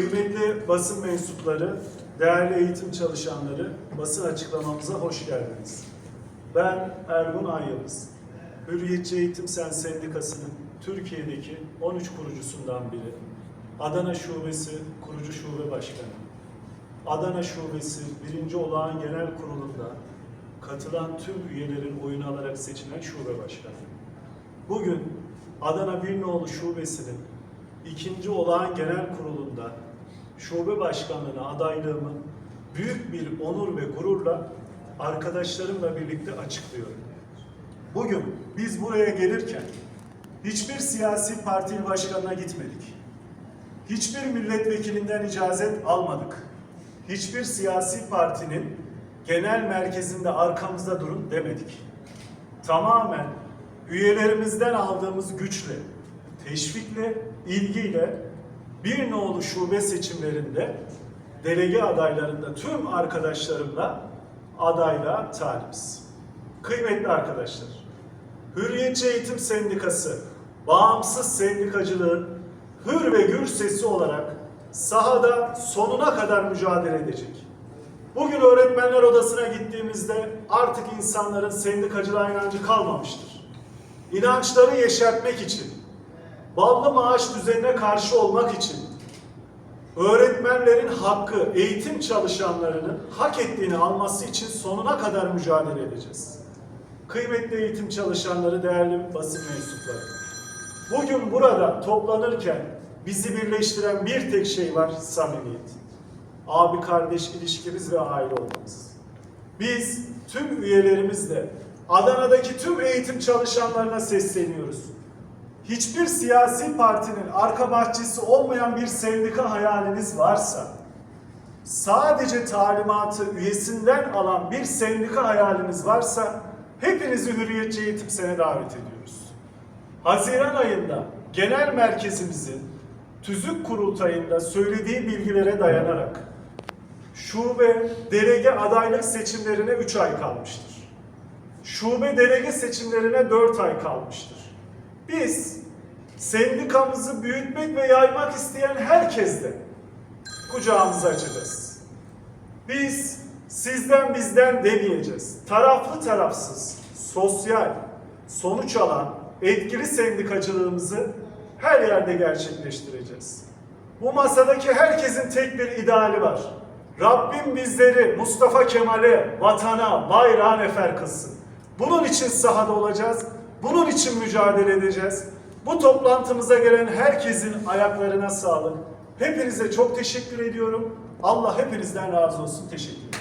Kıymetli basın mensupları, değerli eğitim çalışanları, basın açıklamamıza hoş geldiniz. Ben Ergun Ayyıldız. Hürriyetçi Eğitim Sen Sendikası'nın Türkiye'deki 13 kurucusundan biri. Adana Şubesi Kurucu Şube Başkanı. Adana Şubesi 1. Olağan Genel Kurulu'nda katılan tüm üyelerin oyunu alarak seçilen şube başkanı. Bugün Adana Birnoğlu Şubesi'nin ikinci olağan genel kurulunda şube başkanlığına adaylığımı büyük bir onur ve gururla arkadaşlarımla birlikte açıklıyorum. Bugün biz buraya gelirken hiçbir siyasi parti başkanına gitmedik. Hiçbir milletvekilinden icazet almadık. Hiçbir siyasi partinin genel merkezinde arkamızda durun demedik. Tamamen üyelerimizden aldığımız güçle, teşvikle, ilgiyle bir nolu şube seçimlerinde delege adaylarında tüm arkadaşlarımla adayla talibiz. Kıymetli arkadaşlar, Hürriyetçi Eğitim Sendikası, bağımsız sendikacılığın hür ve gür sesi olarak sahada sonuna kadar mücadele edecek. Bugün öğretmenler odasına gittiğimizde artık insanların sendikacılığa inancı kalmamıştır. İnançları yeşertmek için, ballı maaş düzenine karşı olmak için, öğretmenlerin hakkı, eğitim çalışanlarının hak ettiğini alması için sonuna kadar mücadele edeceğiz. Kıymetli eğitim çalışanları, değerli basın mensupları. Bugün burada toplanırken bizi birleştiren bir tek şey var, samimiyet. Abi kardeş ilişkimiz ve aile olmamız. Biz tüm üyelerimizle Adana'daki tüm eğitim çalışanlarına sesleniyoruz. Hiçbir siyasi partinin arka bahçesi olmayan bir sendika hayaliniz varsa, sadece talimatı üyesinden alan bir sendika hayaliniz varsa, hepinizi Hürriyetçi Eğitim Sen'e davet ediyoruz. Haziran ayında genel merkezimizin tüzük kurultayında söylediği bilgilere dayanarak şube delege adaylık seçimlerine 3 ay kalmıştır. Şube delege seçimlerine 4 ay kalmıştır. Biz sendikamızı büyütmek ve yaymak isteyen herkesle kucağımızı açacağız. Biz sizden bizden demeyeceğiz. Taraflı tarafsız, sosyal, sonuç alan, etkili sendikacılığımızı her yerde gerçekleştireceğiz. Bu masadaki herkesin tek bir ideali var. Rabbim bizleri Mustafa Kemal'e, vatana, bayrağa nefer kılsın. Bunun için sahada olacağız. Bunun için mücadele edeceğiz. Bu toplantımıza gelen herkesin ayaklarına sağlık. Hepinize çok teşekkür ediyorum. Allah hepinizden razı olsun. Teşekkür ederim.